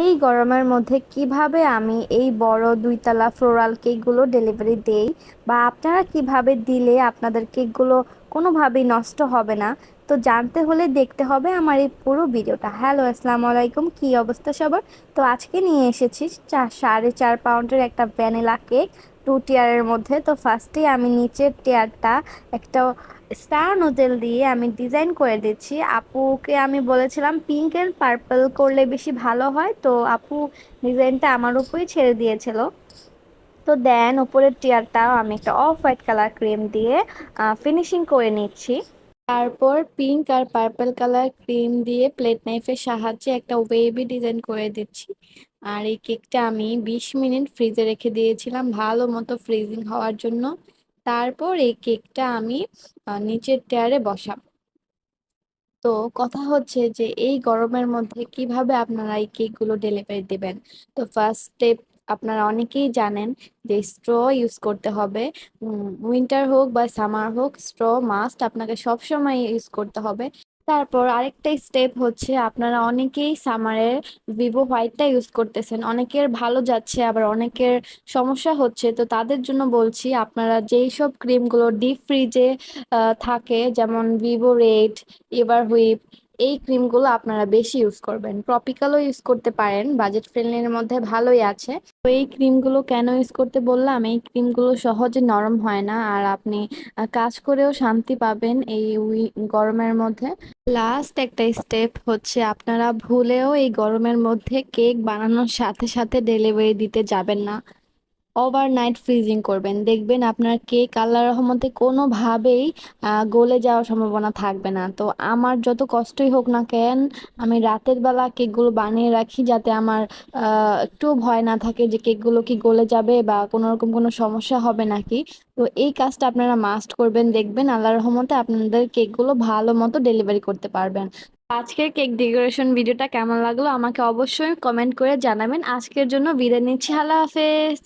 এই গরমের মধ্যে কীভাবে আমি এই বড় দুইতলা ফ্লোরাল কেকগুলো ডেলিভারি দেই? বা আপনারা কীভাবে দিলে আপনাদের কেকগুলো কোনোভাবেই নষ্ট হবে না? তো জানতে হলে দেখতে হবে আমার এই পুরো ভিডিওটা। হ্যালো আসসালামু আলাইকুম। কি অবস্থা সবার? তো আজকে নিয়ে এসেছি চার, সাড়ে চার পাউন্ডের একটা ভ্যানিলা কেক টু টিয়ারের মধ্যে। তো ফার্স্টে আমি নিচের টিয়ারটা একটা স্টার নোজেল দিয়ে আমি ডিজাইন করে দিচ্ছি। আপুকে আমি বলেছিলাম পিঙ্ক অ্যান্ড পার্পল করলে বেশি ভালো হয়, তো আপু ডিজাইনটা আমার উপরেই ছেড়ে দিয়েছিল। তো দেন উপরের টিয়ারটাও আমি একটা অফ হোয়াইট কালার ক্রিম দিয়ে ফিনিশিং করে নিচ্ছি। তারপর পিঙ্ক আর পার্পল কালার ক্রিম দিয়ে প্লেট নাইফের সাহায্যে একটা ওয়েবি ডিজাইন করে দিচ্ছি। আর এই কেকটা আমি বিশ মিনিট ফ্রিজে রেখে দিয়েছিলাম, ভালো মতো ফ্রিজিং হওয়ার জন্য। তারপর এই কেকটা আমি নিচের টেয়ারে বসাবো। তো কথা হচ্ছে যে, এই গরমের মধ্যে কীভাবে আপনারা এই কেকগুলো ডেলিভারি দেবেন? তো ফার্স্ট স্টেপ আপনারা অনেকেই জানেন যে স্ট্র ইউজ করতে হবে। উইন্টার হোক বা সামার হোক স্ট্র মাস্ট আপনাকে সবসময় ইউজ করতে হবে। তারপর আরেকটা স্টেপ হচ্ছে আপনারা অনেকেই সামারে ভিভো হোয়াইটটা ইউজ করতেছেন। অনেকের ভালো যাচ্ছে, আবার অনেকের সমস্যা হচ্ছে। তো তাদের জন্য বলছি, আপনারা যেই সব ক্রিমগুলো ডিপ ফ্রিজে থাকে, যেমন ভিভো রেড এভার হুইপ এই ক্রিমগুলো আপনারা বেশি ইউজ করবেন। ট্রপিক্যালও ইউজ করতে পারেন বাজেট ফ্রেন্ডলির মধ্যে ভালোই আছে। তো এই ক্রিমগুলো কেন ইউজ করতে বললাম? এই ক্রিমগুলো সহজে নরম হয় না আর আপনি কাজ করেও শান্তি পাবেন এই উই, গরমের মধ্যে। লাস্ট একটা স্টেপ হচ্ছে আপনারা ভুলেও এই গরমের মধ্যে কেক বানানোর সাথে সাথে ডেলিভারি দিতে যাবেন না। ওভারনাইট ফ্রিজিং করবেন। দেখবেন আপনার কেক আল্লাহর রহমতে কোনোভাবেই গলে যাওয়ার সম্ভাবনা থাকবে না। তো আমার যত কষ্টই হোক না কেন, আমি রাতের বেলা কেকগুলো বানিয়ে রাখি যাতে আমার একটু ভয় না থাকে যে কেকগুলো কি গলে যাবে বা কোনো রকম কোনো সমস্যা হবে নাকি। তো এই কাজটা আপনারা মাস্ট করবেন। দেখবেন আল্লাহ রহমতে আপনাদের কেকগুলো ভালো মতো ডেলিভারি করতে পারবেন। আজকের কেক ডেকোরেশন ভিডিওটা কেমন লাগল? আমাকে অবশ্যই কমেন্ট করে জানাবেন। আজকের জন্য বিদায় নিচ্ছি। আল্লাহ হাফেজ।